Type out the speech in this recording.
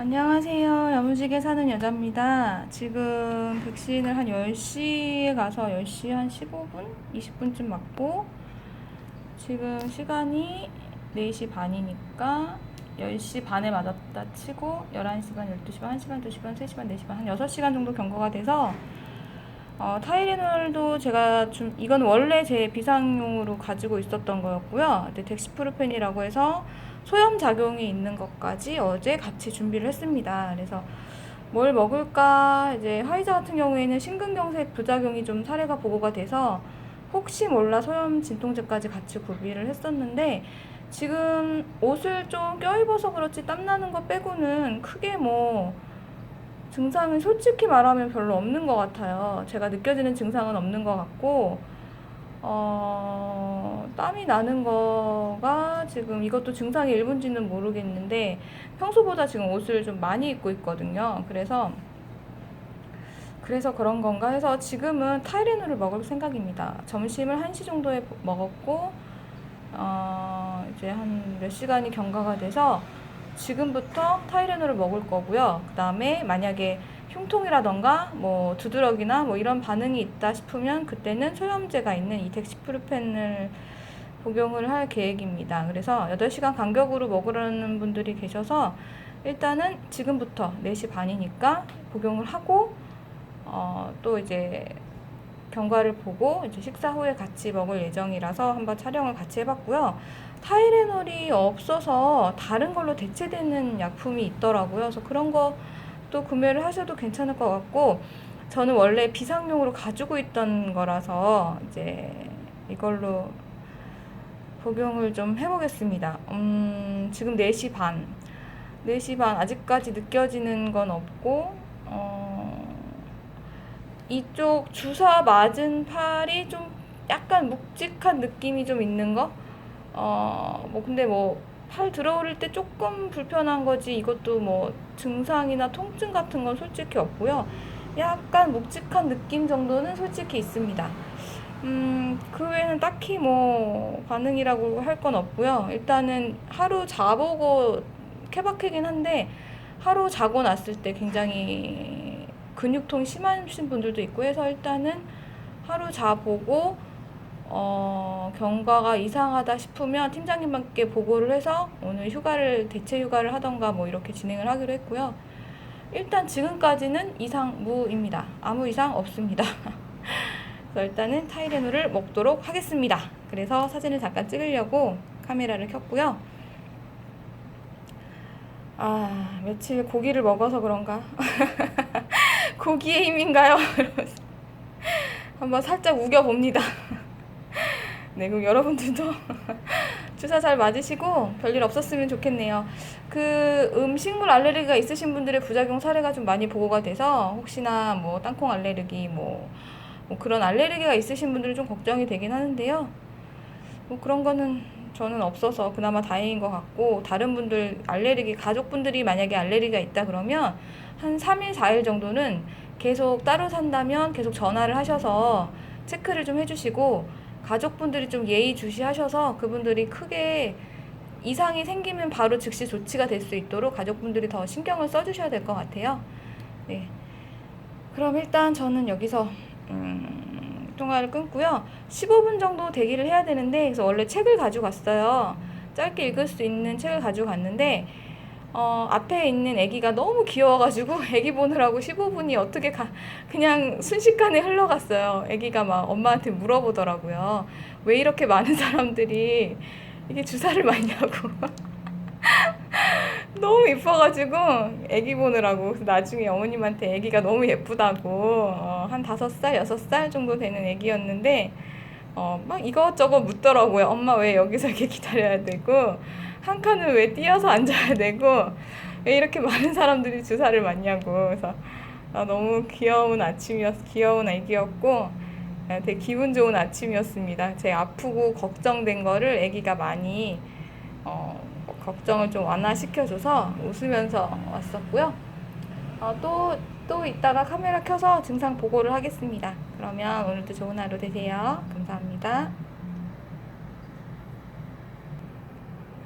안녕하세요. 야무지게 사는 여자입니다. 지금 백신을 한 10시에 가서 10시 한 15분? 20분쯤 맞고, 지금 시간이 4시 반이니까 10시 반에 맞았다 치고, 11시간, 12시 반, 1시간, 2시간, 3시간, 4시간, 한 6시간 정도 경과가 돼서, 어, 타이레놀도 제가 좀, 이건 원래 제 비상용으로 가지고 있었던 거였고요. 근데 덱시프루펜이라고 해서 소염 작용이 있는 것까지 어제 같이 준비를 했습니다. 그래서 뭘 먹을까 이제 화이자 같은 경우에는 심근경색 부작용이 좀 사례가 보고가 돼서 혹시 몰라 소염 진통제까지 같이 구비를 했었는데 지금 옷을 좀 껴입어서 그렇지 땀나는 거 빼고는 크게 뭐 증상은 솔직히 말하면 별로 없는 것 같아요. 제가 느껴지는 증상은 없는 것 같고 어, 땀이 나는 거가 지금 이것도 증상이 일본지는 모르겠는데 평소보다 지금 옷을 좀 많이 입고 있거든요. 그래서 그래서 그런 건가 해서 지금은 타이레놀을 먹을 생각입니다. 점심을 1시 정도에 먹었고 어, 이제 한 몇 시간이 경과가 돼서 지금부터 타이레놀을 먹을 거고요. 그 다음에 만약에 흉통이라던가 뭐 두드러기나 뭐 이런 반응이 있다 싶으면 그때는 소염제가 있는 이 덱시프루펜을 복용을 할 계획입니다. 그래서 8시간 간격으로 먹으라는 분들이 계셔서 일단은 지금부터 4시 반이니까 복용을 하고 어, 또 이제 경과를 보고 이제 식사 후에 같이 먹을 예정이라서 한번 촬영을 같이 해봤고요. 타이레놀이 없어서 다른 걸로 대체되는 약품이 있더라고요. 그래서 그런 거 또 구매를 하셔도 괜찮을 것 같고 저는 원래 비상용으로 가지고 있던 거라서 이제 이걸로 복용을 좀 해보겠습니다. 음, 지금 4시 반. 4시 반 아직까지 느껴지는 건 없고 어, 이쪽 주사 맞은 팔이 좀 약간 묵직한 느낌이 좀 있는 거? 어, 뭐 근데 뭐 팔 들어올릴 때 조금 불편한 거지 이것도 뭐 증상이나 통증 같은 건 솔직히 없고요. 약간 묵직한 느낌 정도는 솔직히 있습니다. 음, 그 외에는 딱히 뭐 반응이라고 할 건 없고요. 일단은 하루 자보고 케바케긴 한데 하루 자고 났을 때 굉장히 근육통이 심하신 분들도 있고 해서 일단은 하루 자보고 어, 경과가 이상하다 싶으면 팀장님께 보고를 해서 오늘 휴가를 대체 휴가를 하던가 뭐 이렇게 진행을 하기로 했고요. 일단 지금까지는 이상 무입니다. 아무 이상 없습니다. 그래서 일단은 타이레놀을 먹도록 하겠습니다. 그래서 사진을 잠깐 찍으려고 카메라를 켰고요. 아, 며칠 고기를 먹어서 그런가? 고기의 힘인가요? 한번 살짝 우겨봅니다. 네, 그럼 여러분들도 주사 잘 맞으시고 별일 없었으면 좋겠네요. 그 음식물 알레르기가 있으신 분들의 부작용 사례가 좀 많이 보고가 돼서 혹시나 뭐 땅콩 알레르기 뭐, 뭐 그런 알레르기가 있으신 분들은 좀 걱정이 되긴 하는데요. 뭐 그런 거는 저는 없어서 그나마 다행인 것 같고 다른 분들 알레르기 가족분들이 만약에 알레르기가 있다 그러면 한 3일 4일 정도는 계속 따로 산다면 계속 전화를 하셔서 체크를 좀 해주시고 가족분들이 좀 예의 주시하셔서 그분들이 크게 이상이 생기면 바로 즉시 조치가 될 수 있도록 가족분들이 더 신경을 써주셔야 될 것 같아요. 네. 그럼 일단 저는 여기서 음, 통화를 끊고요. 15분 정도 대기를 해야 되는데 그래서 원래 책을 가지고 갔어요. 짧게 읽을 수 있는 책을 가지고 갔는데 어, 앞에 있는 아기가 너무 귀여워가지고 아기 보느라고 15분이 어떻게 가, 그냥 순식간에 흘러갔어요. 아기가 막 엄마한테 물어보더라고요. 왜 이렇게 많은 사람들이 이게 주사를 맞냐고. 너무 이뻐가지고 아기 보느라고 나중에 어머님한테 아기가 너무 예쁘다고 어, 한 다섯 살 여섯 살 정도 되는 아기였는데 어, 막 이것저것 묻더라고요. 엄마 왜 여기서 이렇게 기다려야 되고 한 칸을 왜 뛰어서 앉아야 되고 왜 이렇게 많은 사람들이 주사를 맞냐고 그래서 아, 너무 귀여운 아침이었 귀여운 아기였고 아, 되게 기분 좋은 아침이었습니다. 제 아프고 걱정된 거를 아기가 많이 어, 걱정을 좀 완화시켜줘서 웃으면서 왔었고요. 어, 또, 또 이따가 카메라 켜서 증상 보고를 하겠습니다. 그러면 오늘도 좋은 하루 되세요. 감사합니다.